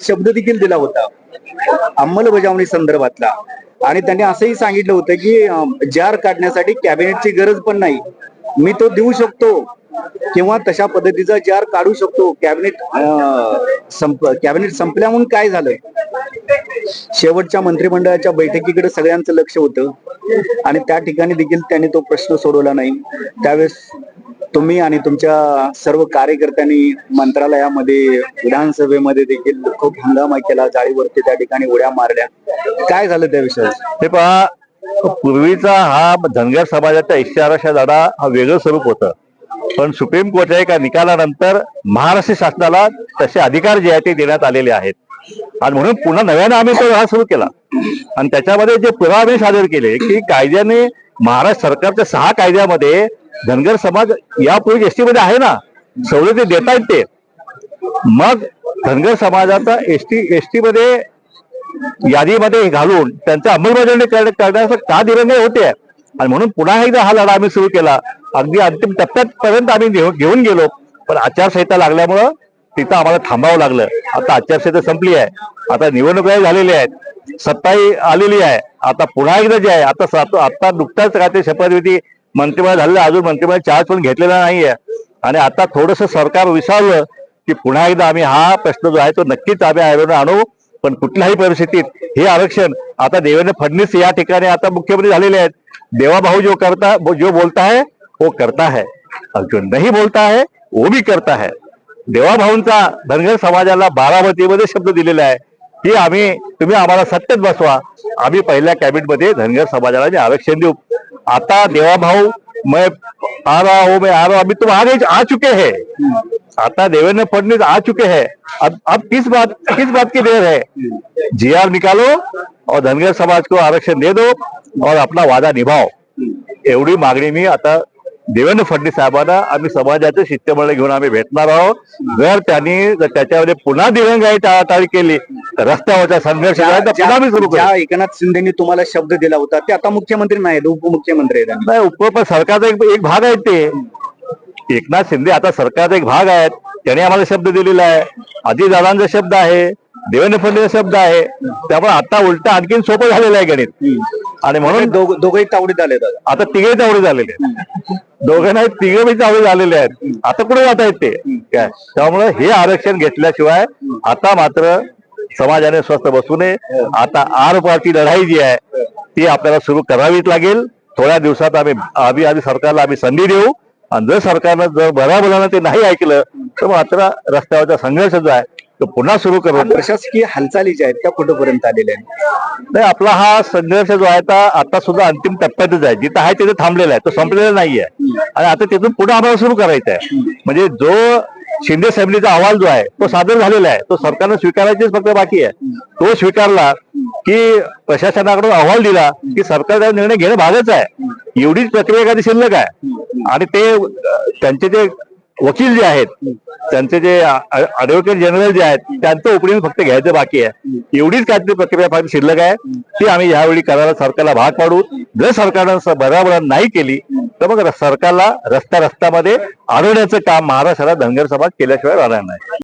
शब्द देखील दिला होता. अंमलबजावणी संदर्भातला. आणि त्यांनी असंही सांगितलं होतं की जार काढण्यासाठी कॅबिनेटची गरज पण नाही. मी तो देऊ शकतो किंवा तशा पद्धतीचा जार काढू शकतो. कॅबिनेट संप कॅबिनेट संपल्या म्हणून काय झालं शेवटच्या मंत्रिमंडळाच्या बैठकीकडे सगळ्यांचं लक्ष होतं. आणि त्या ठिकाणी देखील त्यांनी तो प्रश्न सोडवला नाही. त्यावेळेस तुम्ही आणि तुमच्या सर्व कार्यकर्त्यांनी मंत्रालयामध्ये विधानसभेमध्ये देखील खूप हंगामा केला जाळीवरती त्या ठिकाणी उड्या मारल्या. काय झालं त्या विषयावर हे पहा पूर्वीचा हा धनगर समाजाच्या इशाराशा लढा हा वेगळं स्वरूप होतं. पण सुप्रीम कोर्टच्या एका निकालानंतर महाराष्ट्र शासनाला तसे अधिकार जे आहेत ते देण्यात आलेले आहेत. आणि म्हणून पुन्हा नव्याने आम्ही तो लढा सुरू केला. आणि त्याच्यामध्ये जे पुरावे सादर केले की कायद्याने महाराष्ट्र सरकारच्या सहा कायद्यामध्ये धनगर समाज यापूर्वी एसटी मध्ये आहे ना? सवलती देता आहेत ते. मग धनगर समाजाचा एसटी एसटी मध्ये यादीमध्ये घालून त्यांच्या अंमलबजावणी करण्या- करण्याचं का दिरंगाई होते? आणि म्हणून पुन्हा एकदा हा लढा आम्ही सुरू केला. अगदी अंतिम टप्प्यापर्यंत आम्ही घेऊन गेलो. पण आचारसंहिता लागल्यामुळं तिथं आम्हाला थांबावं लागलं. आता आचारसंहिता संपली आहे. आता निवडणुका झालेल्या आहेत. सत्ताही आलेली आहे. आता पुन्हा एकदा जे आहे आता आता नुकताच काय ते शपथविधी मंत्रिमंडळ झालेलं अजून मंत्रिमंडळ चार्ज पण घेतलेला नाहीये. आणि आता थोडस सरकार विचारलं की पुन्हा एकदा आम्ही हा प्रश्न जो आहे तो नक्कीच आम्ही आयोगाने आणू. पण कुठल्याही परिस्थितीत हे आरक्षण आता देवेंद्र फडणवीस या ठिकाणी आता मुख्यमंत्री झालेले आहेत. देवाभाऊ जो करता जो बोलता है वो करता है जो नहीं बोलता है वो भी करता है देवाभाऊंचा धनगर समाजाला बारामतीमध्ये शब्द दिलेला आहे. की आम्ही तुम्ही आम्हाला सत्तेत बसवा. आम्ही पहिल्या कॅबिनेटमध्ये धनगर समाजाला आरक्षण देऊ. आता देवा भाऊ मैं आ रहा हूं मैं आ रहा हूं. अभी तुम आगे आ चुके हैं. आता देवेंद्र फडणवीस आ चुके हैं. अब अब किस बात किस बात की देर है? जी आर निकालो और धनगर समाज को आरक्षण दे दो और अपना वादा निभाओ. एवढी मागणी मी आता देवेंद्र फडणवीस साहेबांना आम्ही समाजाचे शिष्टमंडळ घेऊन आम्ही भेटणार आहोत. जर त्यांनी जर त्याच्यामध्ये पुन्हा दिरंगाई टाळाटाळी केली तर रस्त्यावरचा संघर्ष पुन्हा सुरू करू ज्या एकनाथ शिंदेनी तुम्हाला शब्द दिला होता ते आता मुख्यमंत्री नाहीत उपमुख्यमंत्री आहेत नाही उप सरकारचा एक एक भाग आहे ते. एकनाथ शिंदे आता सरकारचा एक भाग आहेत. त्याने आम्हाला शब्द दिलेला आहे. अजितदादांचा शब्द आहे. देवेंद्र फडणवीस शब्द आहे. त्यामुळे आता उलट आणखीन सोपं झालेलं आहे गणित. आणि म्हणून दोघ- दोघंही तावडीत आले दादा आता तिघे तावडे झालेले आहेत. दोघं नाही तिघे बी तावडे झालेले आहेत. आता कुठे जात आहेत ते? काय? त्यामुळे हे आरक्षण घेतल्याशिवाय आता मात्र समाजाने स्वस्त बसू नये. आता आर पारची लढाई जी आहे ती आपल्याला सुरू करावीच लागेल. थोड्या दिवसात आम्ही आम्ही आधी सरकारला आम्ही संधी देऊ. आणि जर सरकारनं जर बऱ्याबऱ्यानं ते नाही ऐकलं तर मात्र रस्त्यावरचा संघर्ष जो आहे तो पुन्हा सुरू करू प्रशासकीय हालचाली ज्या आहेत त्या कुठंपर्यंत आलेल्या आहेत? नाही आपला हा संघर्ष जो आहे आता आता सुद्धा अंतिम टप्प्यातच आहे. जिथं आहे तिथे थांबलेला आहे. तो संपलेला नाहीये. आणि आता तिथून पुढे आम्हाला सुरू करायचा आहे म्हणजे जो शिंदे साहेबांचा अहवाल जो आहे तो सादर झालेला आहे. तो सरकारनं स्वीकारायचीच फक्त बाकी आहे. तो स्वीकारला की प्रशासनाकडून अहवाल दिला की सरकारचा निर्णय घेणं भागच आहे. एवढीच प्रक्रिया एखादी शिल्लक आहे? आणि ते त्यांचे जे वकील जे आहेत त्यांचे जे ऍडव्होकेट जनरल जे आहेत त्यांचं ओपिनियन फक्त घ्यायचं बाकी आहे. एवढीच काहीतरी प्रक्रिया फार शिल्लक आहे. ती आम्ही यावेळी करायला सरकारला भाग पाडू. जर सरकारनं बराबर नाही केली तर मग सरकारला रस्त्या रस्त्यामध्ये अडवण्याचं काम महाराष्ट्राला धनगर समाज केल्याशिवाय राहणार नाही.